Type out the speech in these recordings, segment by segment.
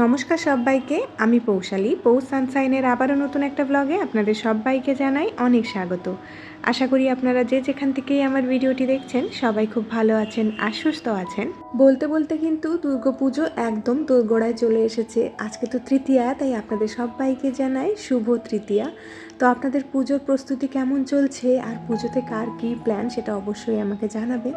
নমস্কার সবাইকে, আমি পৌশালী। পৌষ সানসাইনের আবারও নতুন একটা ব্লগে আপনাদের সবাইকে জানাই অনেক স্বাগত। আশা করি আপনারা যে যেখান থেকেই আমার ভিডিওটি দেখছেন, সবাই খুব ভালো আছেন আর সুস্থ আছেন। বলতে বলতে কিন্তু দুর্গাপুজো একদম দোরগোড়ায় চলে এসেছে। আজকে তো তৃতীয়া, তাই আপনাদের সবাইকে জানাই শুভ তৃতীয়া। তো আপনাদের পুজোর প্রস্তুতি কেমন চলছে? আর পুজোতে কার কী প্ল্যান সেটা অবশ্যই আমাকে জানাবে।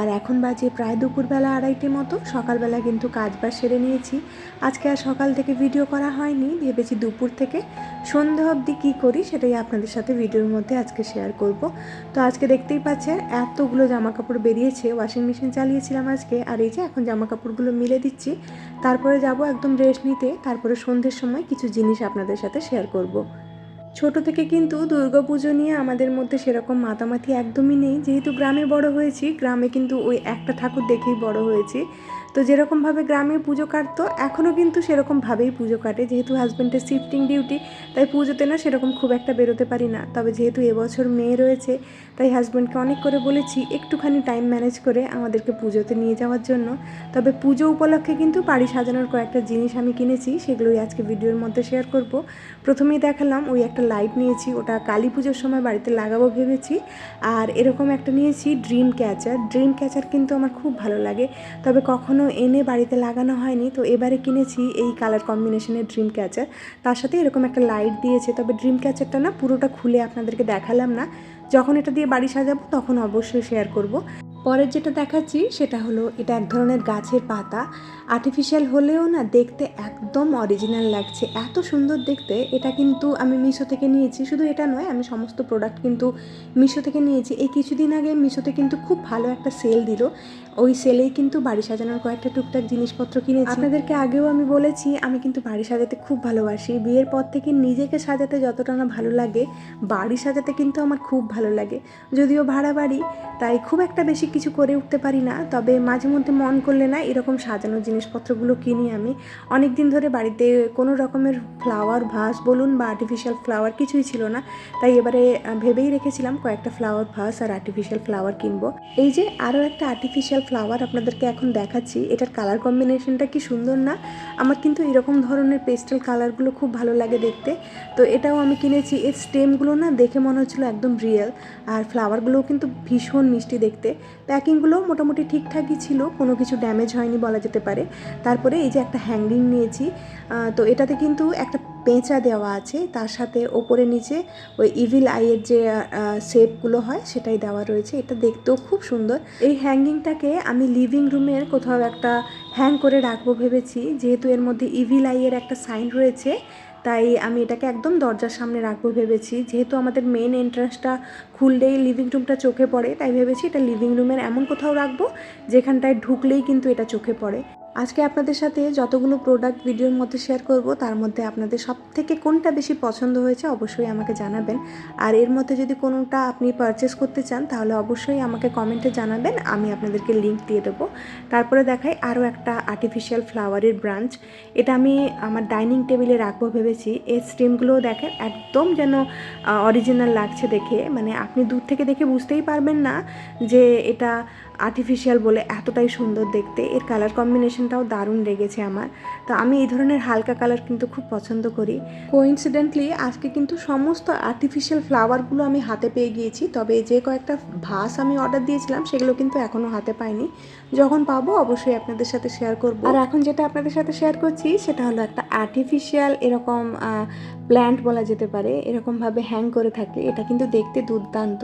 আর এখন বাজে প্রায় দুপুরবেলা আড়াইটে মতো, সকালবেলা কিন্তু কাজ বাজ সেরে নিয়েছি। আজকে আর সকাল থেকে ভিডিও করা হয়নি, ভেবেছি দুপুর থেকে। সন্ধে অবধি কী করি সেটাই আপনাদের সাথে ভিডিওর মধ্যে আজকে শেয়ার করব। তো আজকে দেখতেই পাচ্ছেন, এতগুলো জামা কাপড় বেরিয়েছে ওয়াশিং মেশিন চালিয়েছিলাম আজকে। আর এই যে এখন জামা কাপড়গুলো মিলে দিচ্ছি। তারপরে যাব একদম রেস্ট নিতে, তারপরে সন্ধ্যের সময় কিছু জিনিস আপনাদের সাথে শেয়ার করব। ছোট থেকে কিন্তু দুর্গাপুজো নিয়ে আমাদের মধ্যে সেরকম মাতামাতি একদমই নেই। যেহেতু গ্রামে বড় হয়েছি, গ্রামে কিন্তু ওই একটা ঠাকুর দেখেই বড় হয়েছি। তো যেরকমভাবে গ্রামে পুজো কাটতো, এখনও কিন্তু সেরকমভাবেই পুজো কাটে। যেহেতু হাজব্যান্ডের শিফটিং ডিউটি তাই পুজোতে না সেরকম খুব একটা বেরোতে পারি না। তবে যেহেতু এবছর মেয়ে রয়েছে, তাই হাজব্যান্ডকে অনেক করে বলেছি একটুখানি টাইম ম্যানেজ করে আমাদেরকে পুজোতে নিয়ে যাওয়ার জন্য। তবে পুজো উপলক্ষে কিন্তু বাড়ি সাজানোর কয়েকটা জিনিস আমি কিনেছি, সেগুলোই আজকে ভিডিওর মধ্যে শেয়ার করব। প্রথমেই দেখালাম ওই একটা লাইট নিয়েছি, ওটা কালী পুজোর সময় বাড়িতে লাগাবো ভেবেছি। আর এরকম একটা নিয়েছি ড্রিম ক্যাচার ড্রিম ক্যাচার কিন্তু আমার খুব ভালো লাগে। তবে কখনো এনে বাড়িতে লাগানো হয়নি। তো এবারে কিনেছি এই কালার কম্বিনেশনের ড্রিম ক্যাচার তার সাথে এরকম একটা লাইট দিয়েছে। তবে ড্রিম ক্যাচারটা না পুরোটা খুলে আপনাদেরকে দেখালাম না। যখন এটা দিয়ে বাড়ি সাজাবো তখন অবশ্যই শেয়ার করব। পরের যেটা দেখাচ্ছি সেটা হলো, এটা এক ধরনের গাছের পাতা। আর্টিফিশিয়াল হলেও না দেখতে একদম অরিজিনাল লাগছে। এত সুন্দর দেখতে, এটা কিন্তু আমি মিশো থেকে নিয়েছি। শুধু এটা নয়, আমি সমস্ত প্রোডাক্ট কিন্তু মিশো থেকে নিয়েছি। এই কিছুদিন আগে মিশোতে কিন্তু খুব ভালো একটা সেল দিল। ওই সেলেই কিন্তু বাড়ি সাজানোর কয়েকটা টুকটাক জিনিসপত্র কিনেছি। আপনাদেরকে আগেও আমি বলেছি, আমি কিন্তু বাড়ি সাজাতে খুব ভালোবাসি। বিয়ের পর থেকে নিজেকে সাজাতে যতটা না ভালো লাগে, বাড়ি সাজাতে কিন্তু আমার খুব ভালো লাগে। যদিও ভাড়া বাড়ি, তাই খুব একটা বেশি কিছু করে উঠতে পারি না, তবে মাঝে মধ্যে মন করলে না এরকম সাজানো জিনিসপত্রগুলো কিনি আমি। অনেক দিন ধরে বাড়িতে কোনো রকমের ফ্লাওয়ার ভাস বলুন বা আর্টিফিশিয়াল ফ্লাওয়ার কিছুই ছিল না, তাই এবারে ভেবেই রেখেছিলাম কয়েকটা ফ্লাওয়ার ভাস আর আর্টিফিশিয়াল ফ্লাওয়ার কিনবো। এই যে আরও একটা আর্টিফিশিয়াল ফ্লাওয়ার আপনাদেরকে এখন দেখাচ্ছি, এটার কালার কম্বিনেশনটা কি সুন্দর না? আমার কিন্তু এরকম ধরনের পেস্টেল কালারগুলো খুব ভালো লাগে দেখতে। তো এটাও আমি কিনেছি, এর স্টেমগুলো না দেখে মনে হচ্ছিল একদম রিয়েল আর ফ্লাওয়ারগুলোও কিন্তু ভীষণ মিষ্টি দেখতে। প্যাকিংগুলো মোটামুটি ঠিকঠাকই ছিল, কোনো কিছু ড্যামেজ হয়নি বলা যেতে পারে। তারপরে এই যে একটা হ্যাঙ্গিং নিয়েছি তো এটাতে কিন্তু একটা পেঁচা দেওয়া আছে, তার সাথে ওপরে নিচে ওই ইভিল আইয়ের যে শেপগুলো হয়, সেটাই দেওয়া রয়েছে। এটা দেখতেও খুব সুন্দর। এই হ্যাঙ্গিংটাকে আমি লিভিং রুমের কোথাও একটা হ্যাং করে রাখব ভেবেছি, যেহেতু এর মধ্যে ইভিল আইয়ের একটা সাইন রয়েছে তাই আমি এটাকে একদম দরজার সামনে রাখব ভেবেছি। যেহেতু আমাদের মেন এন্ট্রান্সটা খুললেই লিভিং রুমটা চোখে পড়ে, তাই ভেবেছি এটা লিভিং রুমের এমন কোথাও রাখব, যেখানটায় ঢুকলেই কিন্তু এটা চোখে পড়ে। আজকে আপনাদের সাথে যতগুলো প্রোডাক্ট ভিডিওর মধ্যে শেয়ার করব, তার মধ্যে আপনাদের সব থেকে কোনটা বেশি পছন্দ হয়েছে অবশ্যই আমাকে জানাবেন। আর এর মধ্যে যদি কোনোটা আপনি পারচেস করতে চান, তাহলে অবশ্যই আমাকে কমেন্টে জানাবেন, আমি আপনাদেরকে লিঙ্ক দিয়ে দেবো। তারপরে দেখাই আরও একটা আর্টিফিশিয়াল ফ্লাওয়ারের ব্রাঞ্চ এটা আমি আমার ডাইনিং টেবিলে রাখব ভেবেছি। এর স্টিমগুলোও দেখেন, একদম যেন অরিজিনাল লাগছে দেখে। মানে আপনি দূর থেকে দেখে বুঝতেই পারবেন না যে এটা আর্টিফিশিয়াল বলে এতটাই সুন্দর দেখতে। এর কালার কম্বিনেশনটাও দারুণ লেগেছে আমার। তো আমি এই ধরনের হালকা কালার কিন্তু খুব পছন্দ করি। কোইন্সিডেন্টলি আজকে কিন্তু সমস্ত আর্টিফিশিয়াল ফ্লাওয়ারগুলো আমি হাতে পেয়ে গিয়েছি। তবে যে কয়েকটা ভাস আমি অর্ডার দিয়েছিলাম, সেগুলো কিন্তু এখনও হাতে পাইনি। যখন পাবো অবশ্যই আপনাদের সাথে শেয়ার করব। আর এখন যেটা আপনাদের সাথে শেয়ার করছি, সেটা হলো একটা আর্টিফিশিয়াল এরকম প্ল্যান্ট বলা যেতে পারে, এরকমভাবে হ্যাং করে থাকে, এটা কিন্তু দেখতে দুর্দান্ত।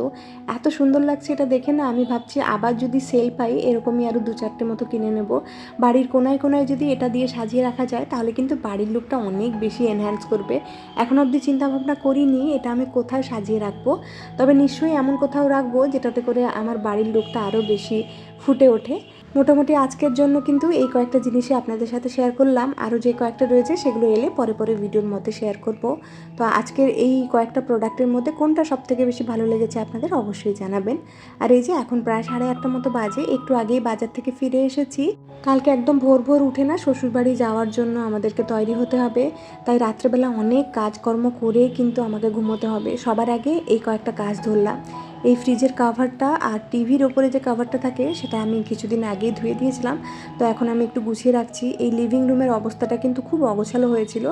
এত সুন্দর লাগছে এটা দেখে না, আমি ভাবছি আবার যদি সেল পাই, এরকমই আরও দু চারটে মতো কিনে নেব। বাড়ির কোনায় কোনায় যদি এটা দিয়ে সাজিয়ে রাখা যায়, তাহলে কিন্তু বাড়ির লুকটা অনেক বেশি এনহ্যান্স করবে। এখন অবধি চিন্তাভাবনা করিনি, এটা আমি কোথায় সাজিয়ে রাখব? তবে নিশ্চয়ই এমন কোথাও রাখব, যেটাতে করে আমার বাড়ির লুকটা আরও বেশি ফুটে ওঠে। মোটামুটি আজকের জন্য কিন্তু এই কয়েকটা জিনিসই আপনাদের সাথে শেয়ার করলাম। আরও যে কয়েকটা রয়েছে সেগুলো এলে পরে পরে ভিডিওর মধ্যে শেয়ার করব। তো আজকের এই কয়েকটা প্রোডাক্টের মধ্যে কোনটা সব থেকে বেশি ভালো লেগেছে আপনাদের অবশ্যই জানাবেন। আর এই যে এখন প্রায় সাড়ে আটটা মতো বাজে, একটু আগেই বাজার থেকে ফিরে এসেছি। কালকে একদম ভোর ভোর উঠে না শ্বশুরবাড়ি যাওয়ার জন্য আমাদেরকে তৈরি হতে হবে। তাই রাত্রেবেলা অনেক কাজকর্ম করে কিন্তু আমাকে ঘুমোতে হবে। সবার আগে এই কয়েকটা কাজ ধরলাম। এই ফ্রিজের কাভারটা আর টিভির ওপরে যে কাভারটা থাকে, সেটা আমি কিছুদিন আগেই ধুয়ে দিয়েছিলাম। তো এখন আমি একটু গুছিয়ে রাখছি। এই লিভিং রুমের অবস্থাটা কিন্তু খুব অগোছালো হয়েছিল।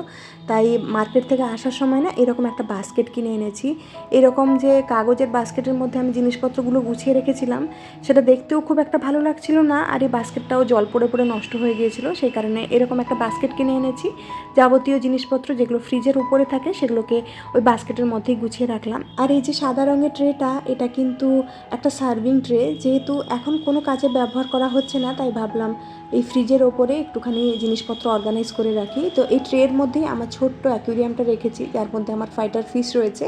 তাই মার্কেট থেকে আসার সময় না এরকম একটা বাস্কেট কিনে এনেছি। এরকম যে কাগজের বাস্কেটের মধ্যে আমি জিনিসপত্রগুলো গুছিয়ে রেখেছিলাম, সেটা দেখতেও খুব একটা ভালো লাগছিল না আর এই বাস্কেটটাও জল পড়ে পড়ে নষ্ট হয়ে গিয়েছিল। সেই কারণে এরকম একটা বাস্কেট কিনে এনেছি। যাবতীয় জিনিসপত্র যেগুলো ফ্রিজের উপরে থাকে, সেগুলোকে ওই বাস্কেটের মধ্যেই গুছিয়ে রাখলাম। আর এই যে সাদা রঙের ট্রেটা এটা কিন্তু একটা সার্ভিং ট্রে যেহেতু এখন কোনো কাজে ব্যবহার করা হচ্ছে না, তাই ভাবলাম এই ফ্রিজের ওপরে একটুখানি জিনিসপত্র অর্গানাইজ করে রাখি। তো এই ট্রের মধ্যেই আমার ছোট্ট অ্যাকুরিয়ামটা রেখেছি, যার মধ্যে আমার ফাইটার ফিশ রয়েছে।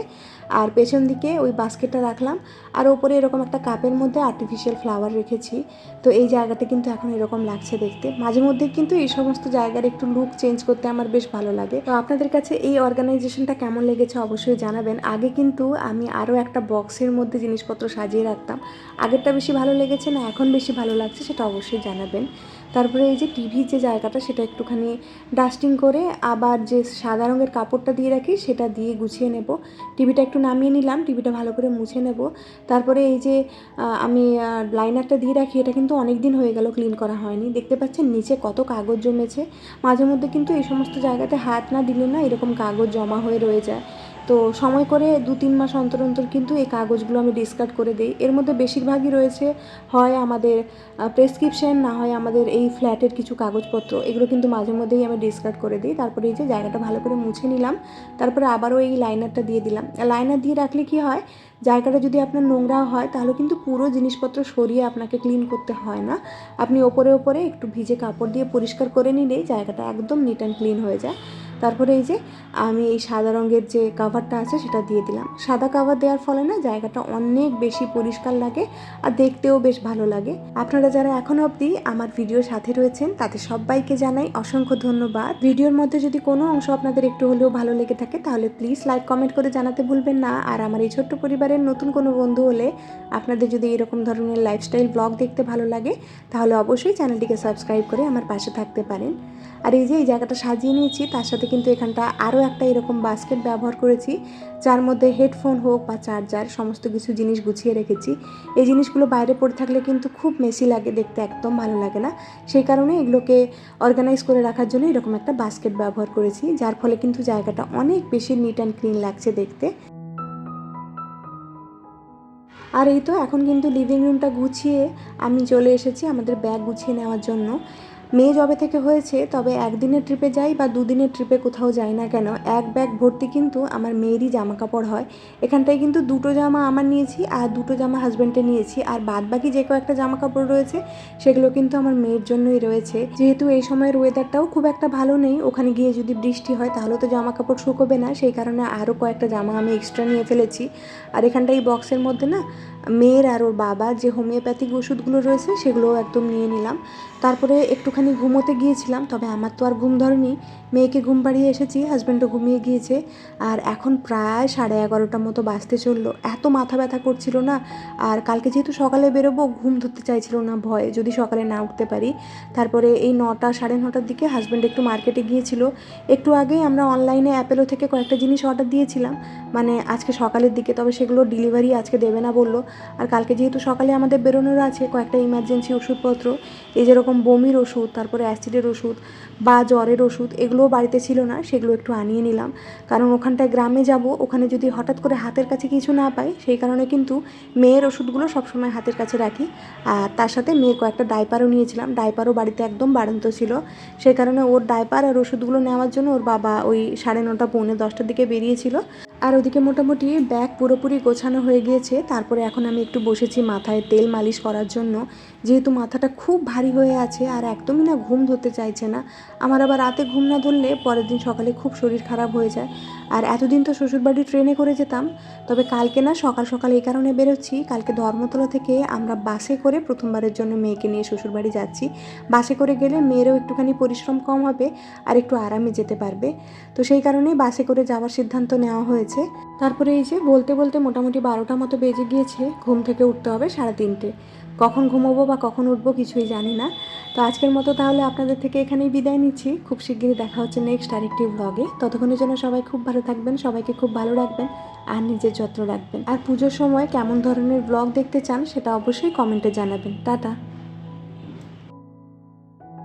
আর পেছন দিকে ওই বাস্কেটটা রাখলাম। আর ওপরে এরকম একটা কাপের মধ্যে আর্টিফিশিয়াল ফ্লাওয়ার রেখেছি। তো এই জায়গাটা কিন্তু এখন এরকম লাগছে দেখতে। মাঝে মধ্যে কিন্তু এই সমস্ত জায়গার একটু লুক চেঞ্জ করতে আমার বেশ ভালো লাগে। তো আপনাদের কাছে এই অর্গানাইজেশনটা কেমন লেগেছে অবশ্যই জানাবেন। আগে কিন্তু আমি আরও একটা বক্সের মধ্যে জিনিসপত্র সাজিয়ে রাখতাম। আগেরটা বেশি ভালো লেগেছে না এখন বেশি ভালো লাগছে সেটা অবশ্যই জানাবেন। তারপরে এই যে টিভির যে জায়গাটা, সেটা একটুখানি ডাস্টিং করে আবার যে সাদা রঙের কাপড়টা দিয়ে রাখি, সেটা দিয়ে গুছিয়ে নেব। টিভিটা একটু নামিয়ে নিলাম টিভিটা ভালো করে মুছে নেব। তারপরে এই যে আমি লাইনারটা দিয়ে রাখি, এটা কিন্তু অনেক দিন হয়ে গেল ক্লিন করা হয়নি। দেখতে পাচ্ছেন নিচে কত কাগজ জমেছে। মাঝে মধ্যে কিন্তু এই সমস্ত জায়গাতে হাত না দিলে না এরকম কাগজ জমা হয়ে রয়ে যায়। তো সময় করে দু তিন মাস অন্তর অন্তর কিন্তু এই কাগজগুলো আমি ডিসকার্ড করে দিই। এর মধ্যে বেশিরভাগই রয়েছে, হয় আমাদের প্রেসক্রিপশন না হয় আমাদের এই ফ্ল্যাটের কিছু কাগজপত্র। এগুলো কিন্তু মাঝে মধ্যেই আমি ডিসকার্ড করে দিই। তারপরে এই যে জায়গাটা ভালো করে মুছে নিলাম, তারপরে আবারও এই লাইনারটা দিয়ে দিলাম। লাইনার দিয়ে রাখলে কি হয়, জায়গাটা যদি আপনার নোংরা হয়, তাহলে কিন্তু পুরো জিনিসপত্র সরিয়ে আপনাকে ক্লিন করতে হয় না। আপনি ওপরে ওপরে একটু ভিজে কাপড় দিয়ে পরিষ্কার করে নিলেই জায়গাটা একদম নিট অ্যান্ড ক্লিন হয়ে যায়। তারপরে এই যে আমি এই সাদা রঙের যে কাভারটা আছে সেটা দিয়ে দিলাম। সাদা কাভার দেওয়ার ফলে না জায়গাটা অনেক বেশি পরিষ্কার লাগে আর দেখতেও বেশ ভালো লাগে। আপনারা যারা এখনও অবধি আমার ভিডিওর সাথে রয়েছেন, তাদের সবাইকে জানাই অসংখ্য ধন্যবাদ। ভিডিওর মধ্যে যদি কোনো অংশ আপনাদের একটু হলেও ভালো লেগে থাকে, তাহলে প্লিজ লাইক কমেন্ট করে জানাতে ভুলবেন না। আর আমার এই ছোট্ট পরিবারের নতুন কোনো বন্ধু হলে আপনাদের যদি এরকম ধরনের লাইফস্টাইল ব্লগ দেখতে ভালো লাগে, তাহলে অবশ্যই চ্যানেলটিকে সাবস্ক্রাইব করে আমার পাশে থাকতে পারেন। আর এই যে এই জায়গাটা সাজিয়ে নিয়েছি, তার সাথে কিন্তু এখানটা আরও একটা এরকম বাস্কেট ব্যবহার করেছি, যার মধ্যে হেডফোন হোক বা চার্জার সমস্ত কিছু জিনিস গুছিয়ে রেখেছি। এই জিনিসগুলো বাইরে পড়ে থাকলে কিন্তু খুব মেসি লাগে, দেখতে একদম ভালো লাগে না। সেই কারণে এগুলোকে অর্গানাইজ করে রাখার জন্য এরকম একটা বাস্কেট ব্যবহার করেছি, যার ফলে কিন্তু জায়গাটা অনেক বেশি নিট অ্যান্ড ক্লিন লাগছে দেখতে। আর এই তো এখন কিন্তু লিভিং রুমটা গুছিয়ে আমি চলে এসেছি আমাদের ব্যাগ গুছিয়ে নেওয়ার জন্য। মেয়ে যবে থেকে হয়েছে, তবে একদিনের ট্রিপে যাই বা দুদিনের ট্রিপে কোথাও যাই না কেন, এক ব্যাগ ভর্তি কিন্তু আমার মেয়েরই জামা কাপড় হয়। এখানটায় কিন্তু দুটো জামা আমার নিয়েছি আর দুটো জামা হাজব্যান্ডে নিয়েছি আর বাদ বাকি যে কয়েকটা জামা কাপড় রয়েছে, সেগুলো কিন্তু আমার মেয়ের জন্যই রয়েছে। যেহেতু এই সময়ের ওয়েদারটাও খুব একটা ভালো নেই, ওখানে গিয়ে যদি বৃষ্টি হয় তাহলে তো জামা কাপড় শুকোবে না, সেই কারণে আরও কয়েকটা জামা আমি এক্সট্রা নিয়ে ফেলেছি। আর এখানটা এই বক্সের মধ্যে না, মেয়ের আর ওর বাবার যে হোমিওপ্যাথিক ওষুধগুলো রয়েছে সেগুলোও একদম নিয়ে নিলাম। তারপরে একটুখানি ঘুমোতে গিয়েছিলাম, তবে আমার তো আর ঘুম ধরেনি। মেয়েকে ঘুম পাড়িয়ে এসেছি হাজব্যান্ডও ঘুমিয়ে গিয়েছে। আর এখন প্রায় সাড়ে এগারোটার মতো বাজতে চলল। এত মাথা ব্যথা করছিল না, আর কালকে যেহেতু সকালে বেরোবো, ঘুম ধরতে চাইছিল না, ভয়ে যদি সকালে না উঠতে পারি। তারপরে এই নটা, সাড়ে নটার দিকে হাজব্যান্ড একটু মার্কেটে গিয়েছিল। একটু আগেই আমরা অনলাইনে অ্যাপেলো থেকে কয়েকটা জিনিস অর্ডার দিয়েছিলাম। মানে আজকে সকালের দিকে, তবে সেগুলো ডেলিভারি আজকে দেবে না বলল। আর কালকে যেহেতু সকালে আমাদের বেরোনোর আছে, কয়েকটা ইমার্জেন্সি ওষুধপত্র, এই যেরকম বমির ওষুধ, তারপরে অ্যাসিডের ওষুধ বা জ্বরের ওষুধ এগুলোও বাড়িতে ছিল না, সেগুলো একটু আনিয়ে নিলাম। কারণ ওখানটায় গ্রামে যাব, ওখানে যদি হঠাৎ করে হাতের কাছে কিছু না পাই, সেই কারণে কিন্তু মেয়ের ওষুধগুলো সবসময় হাতের কাছে রাখি। আর তার সাথে মেয়ের কয়েকটা ডাইপারও নিয়েছিলাম, ডাইপারও বাড়িতে একদম বাড়ন্ত ছিল। সেই কারণে ওর ডাইপার আর ওষুধগুলো নেওয়ার জন্য ওর বাবা ওই সাড়ে নটা, পৌনে দশটার দিকে বেরিয়েছিল। আর ওদিকে মোটামুটি ব্যাগ পুরোপুরি গোছানো হয়ে গিয়েছে, তারপরে এখন আমি একটু বসেছি মাথায় তেল মালিশ করার জন্য। যেহেতু মাথাটা খুব ভারী হয়ে আছে আর একদমই না ঘুম ধরতে চাইছে না। আমার আবার রাতে ঘুম না ধরলে পরের দিন সকালে খুব শরীর খারাপ হয়ে যায়। আর এতদিন তো শ্বশুরবাড়ি ট্রেনে করে যেতাম, তবে কালকে না সকাল সকাল এই কারণে বেরোচ্ছি। কালকে ধর্মতলা থেকে আমরা বাসে করে প্রথমবারের জন্য মেয়েকে নিয়ে শ্বশুরবাড়ি যাচ্ছি। বাসে করে গেলে মেয়েরও একটুখানি পরিশ্রম কম হবে আর একটু আরামে যেতে পারবে। তো সেই কারণেই বাসে করে যাওয়ার সিদ্ধান্ত নেওয়া হয়েছে। তারপরে এই যে বলতে বলতে মোটামুটি বারোটা মতো বেজে গিয়েছে, ঘুম থেকে উঠতে হবে সাড়ে তিনটে। কখন ঘুমোবো বা কখন উঠবো কিছুই জানি না। তো আজকের মতো তাহলে আপনাদের থেকে এখানেই বিদায় নিচ্ছি। খুব শিগগিরই দেখা হচ্ছে নেক্সট আরেকটি ব্লগে ততক্ষণের জন্য সবাই খুব ভালো থাকবেন, সবাইকে খুব ভালো রাখবেন আর নিজের যত্ন রাখবেন। আর পুজোর সময় কেমন ধরনের ব্লগ দেখতে চান সেটা অবশ্যই কমেন্টে জানাবেন। টাটা।